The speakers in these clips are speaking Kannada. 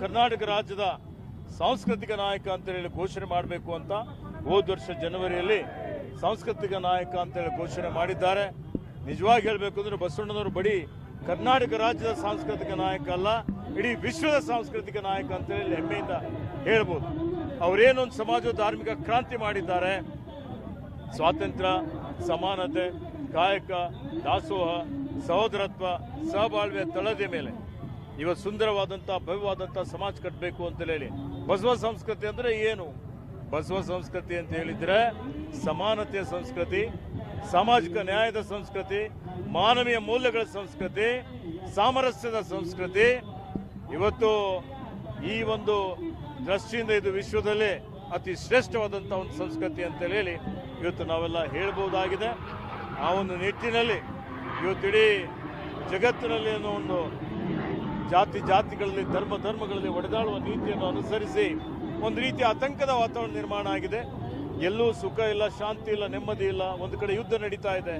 ಕರ್ನಾಟಕ ರಾಜ್ಯದ ಸಾಂಸ್ಕೃತಿಕ ನಾಯಕ ಅಂತ ಹೇಳಿ ಘೋಷಣೆ ಮಾಡಬೇಕು ಅಂತ ಹೋದ ವರ್ಷ ಜನವರಿಯಲ್ಲಿ ಸಾಂಸ್ಕೃತಿಕ ನಾಯಕ ಅಂತ ಹೇಳಿ ಘೋಷಣೆ ಮಾಡಿದ್ದಾರೆ. ನಿಜವಾಗಿ ಹೇಳಬೇಕು ಅಂದ್ರೆ ಬಸವಣ್ಣನವರು ಬಡಿ ಕರ್ನಾಟಕ ರಾಜ್ಯದ ಸಾಂಸ್ಕೃತಿಕ ನಾಯಕ ಅಲ್ಲ, ಇಡೀ ವಿಶ್ವದ ಸಾಂಸ್ಕೃತಿಕ ನಾಯಕ ಅಂತ ಹೇಳಿ ಹೆಮ್ಮೆಯಿಂದ ಹೇಳ್ಬೋದು. ಅವರೇನೊಂದು ಸಮಾಜ ಧಾರ್ಮಿಕ ಕ್ರಾಂತಿ ಮಾಡಿದ್ದಾರೆ. ಸ್ವಾತಂತ್ರ್ಯ, ಸಮಾನತೆ, ಕಾಯಕ, ದಾಸೋಹ, ಸಹೋದರತ್ವ, ಸಹಬಾಳ್ವೆ, ತಳದ ಮೇಲೆ. ಇವತ್ತು ಸುಂದರವಾದಂಥ, ಭವ್ಯವಾದಂಥ ಸಮಾಜ ಕಟ್ಟಬೇಕು ಅಂತ ಹೇಳಿ. ಬಸವ ಸಂಸ್ಕೃತಿ ಅಂದರೆ ಏನು? ಬಸವ ಸಂಸ್ಕೃತಿ ಅಂತ ಹೇಳಿದರೆ ಸಮಾನತೆಯ ಸಂಸ್ಕೃತಿ, ಸಾಮಾಜಿಕ ನ್ಯಾಯದ ಸಂಸ್ಕೃತಿ, ಮಾನವೀಯ ಮೌಲ್ಯಗಳ ಸಂಸ್ಕೃತಿ, ಸಾಮರಸ್ಯದ ಸಂಸ್ಕೃತಿ. ಇವತ್ತು ಈ ಒಂದು ದೃಷ್ಟಿಯಿಂದ ಇದು ವಿಶ್ವದಲ್ಲೇ ಅತಿ ಶ್ರೇಷ್ಠವಾದಂಥ ಒಂದು ಸಂಸ್ಕೃತಿ ಅಂತ ಹೇಳಿ ಇವತ್ತು ನಾವೆಲ್ಲ ಹೇಳ್ಬೋದಾಗಿದೆ. ಆ ಒಂದು ನಿಟ್ಟಿನಲ್ಲಿ ಇವತ್ತಿಡೀ ಜಗತ್ತಿನಲ್ಲಿ ಅನ್ನೋ ಒಂದು ಜಾತಿ ಜಾತಿಗಳಲ್ಲಿ, ಧರ್ಮ ಧರ್ಮಗಳಲ್ಲಿ ಒಡೆದಾಡುವ ನೀತಿಯನ್ನು ಅನುಸರಿಸಿ ಒಂದು ರೀತಿಯ ಆತಂಕದ ವಾತಾವರಣ ನಿರ್ಮಾಣ ಆಗಿದೆ. ಎಲ್ಲೂ ಸುಖ ಇಲ್ಲ, ಶಾಂತಿ ಇಲ್ಲ, ನೆಮ್ಮದಿ ಇಲ್ಲ. ಒಂದು ಕಡೆ ಯುದ್ಧ ನಡೀತಾ ಇದೆ.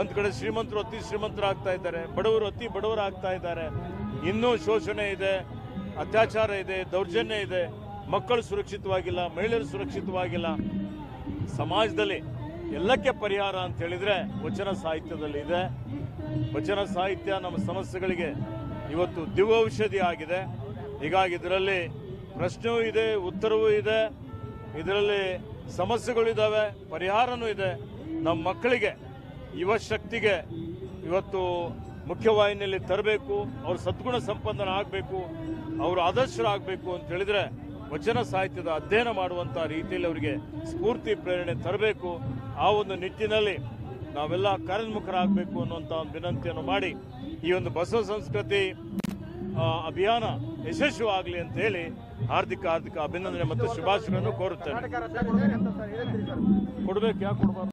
ಒಂದು ಕಡೆ ಶ್ರೀಮಂತರು ಅತಿ ಶ್ರೀಮಂತರಾಗ್ತಾ ಇದ್ದಾರೆ. ಬಡವರು ಅತಿ ಬಡವರಾಗ್ತಾ ಇದ್ದಾರೆ. ಇನ್ನೂ ಶೋಷಣೆ ಇದೆ, ಅತ್ಯಾಚಾರ ಇದೆ, ದೌರ್ಜನ್ಯ ಇದೆ. ಮಕ್ಕಳು ಸುರಕ್ಷಿತವಾಗಿಲ್ಲ, ಮಹಿಳೆಯರು ಸುರಕ್ಷಿತವಾಗಿಲ್ಲ. ಸಮಾಜದಲ್ಲಿ ಎಲ್ಲಕ್ಕೆ ಪರಿಹಾರ ಅಂತ ಹೇಳಿದ್ರೆ ವಚನ ಸಾಹಿತ್ಯದಲ್ಲಿ ಇದೆ ವಚನ ಸಾಹಿತ್ಯ ನಮ್ಮ ಸಮಸ್ಯೆಗಳಿಗೆ ಇವತ್ತು ದಿವೌಷಧಿ ಆಗಿದೆ. ಹೀಗಾಗಿ ಇದರಲ್ಲಿ ಪ್ರಶ್ನೆಯೂ ಇದೆ, ಉತ್ತರವೂ ಇದೆ. ಇದರಲ್ಲಿ ಸಮಸ್ಯೆಗಳಿದ್ದಾವೆ ಪರಿಹಾರನೂ ಇದೆ. ನಮ್ಮ ಮಕ್ಕಳಿಗೆ, ಯುವ ಶಕ್ತಿಗೆ ಇವತ್ತು ಮುಖ್ಯವಾಹಿನಿಯಲ್ಲಿ ತರಬೇಕು, ಅವರು ಸದ್ಗುಣ ಸಂಪನ್ನನ ಆಗಬೇಕು, ಅವರು ಆದರ್ಶರಾಗಬೇಕು ಅಂತ ಹೇಳಿದರೆ ವಚನ ಸಾಹಿತ್ಯದ ಅಧ್ಯಯನ ಮಾಡುವಂಥ ರೀತಿಯಲ್ಲಿ ಅವರಿಗೆ ಸ್ಫೂರ್ತಿ, ಪ್ರೇರಣೆ ತರಬೇಕು. ಆ ಒಂದು ನಿಟ್ಟಿನಲ್ಲಿ ನಾವೆಲ್ಲ ಕಾರ್ಯೋನ್ಮುಖರಾಗಬೇಕು ಅನ್ನುವಂಥ ಒಂದು ವಿನಂತಿಯನ್ನು ಮಾಡಿ ಈ ಒಂದು ಬಸವ ಸಂಸ್ಕೃತಿ ಅಭಿಯಾನ ಯಶಸ್ವಿಯಾಗಲಿ ಅಂತ ಹೇಳಿ ಹಾರ್ದಿಕ ಹಾರ್ದಿಕ ಅಭಿನಂದನೆ ಮತ್ತು ಶುಭಾಶಯಗಳನ್ನು ಕೋರುತ್ತೇನೆ. ಕೊಡ್ಬೇಕು ಯಾಕೆ ಕೊಡಬಾರ್ದು?